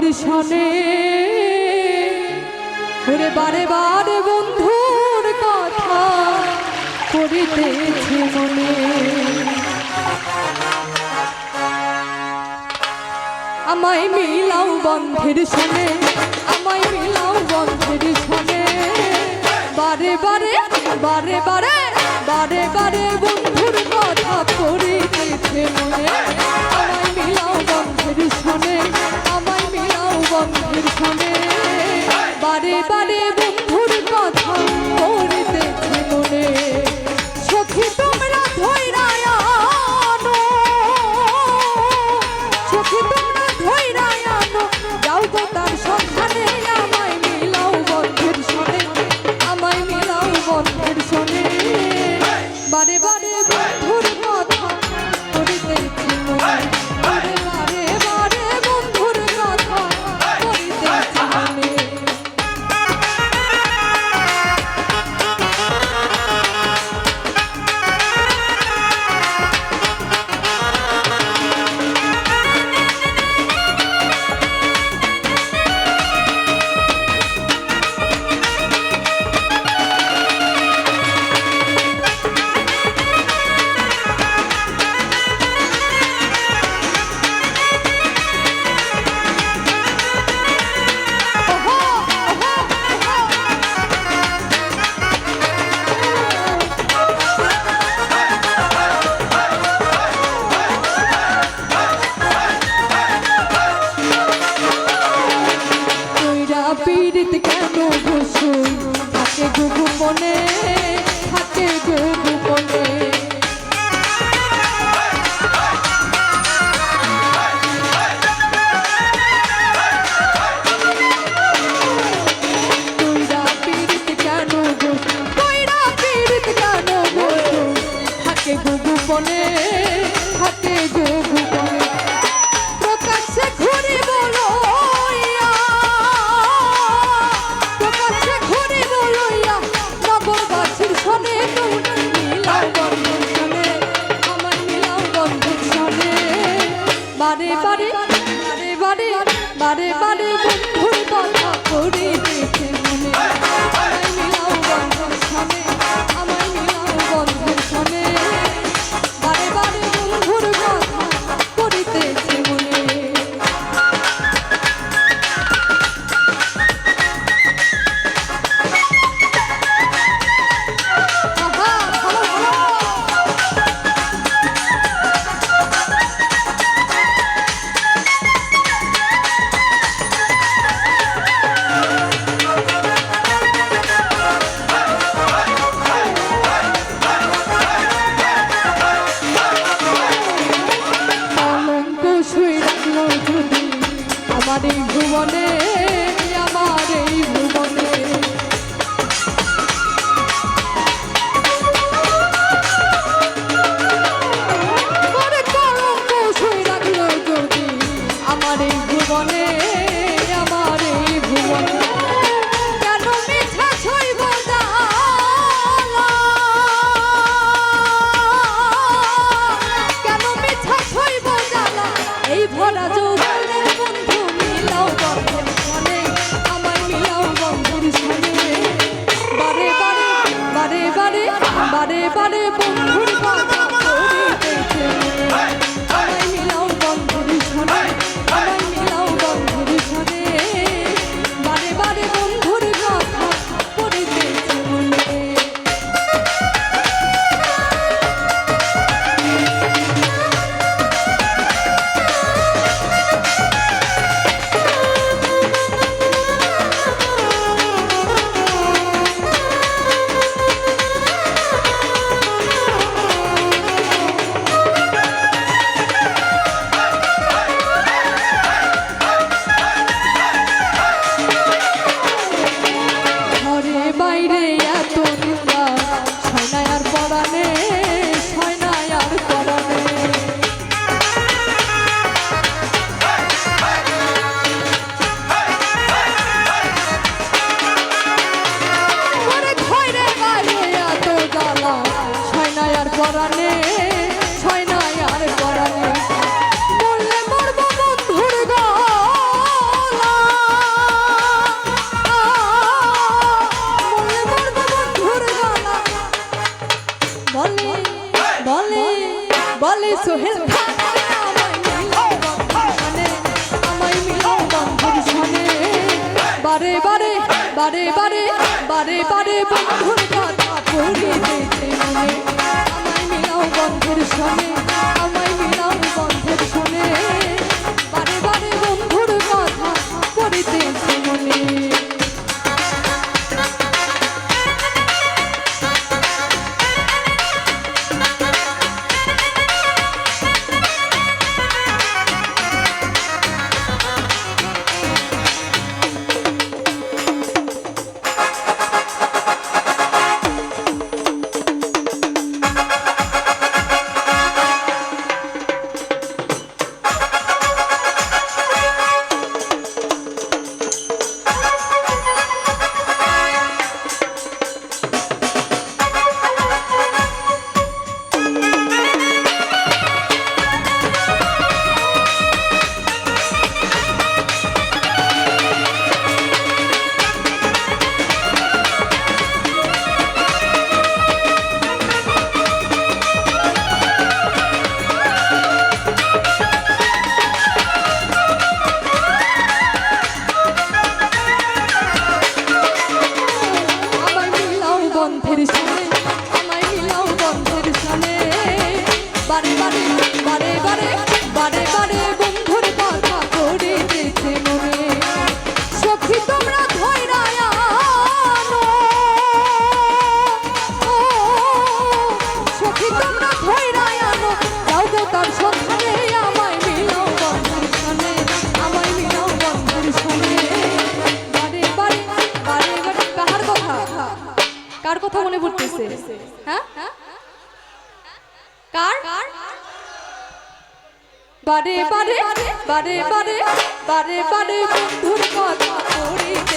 তোদের সনে ওরে বারে বারে বন্ধুর কথা করিতেছি মনে। আমায় মিলাও বন্ধের সনে আমায় মিলাও বন্ধের সনে বারে বারে বারে বারে বারে বারে বন্ধুর কথা করিতেছে মনে। aguentar. বারে বারে বন্ধু। বারে বারে বারে বারে বন্ধুর কথা পড়িতেছে মনে আমায় মিলাও বন্ধুর সঙ্গে কার কথা মনে পড়তেছে? হ্যাঁ? কার? বারে বারে বারে বারে বারে বারে বন্ধুর কথা পড়ি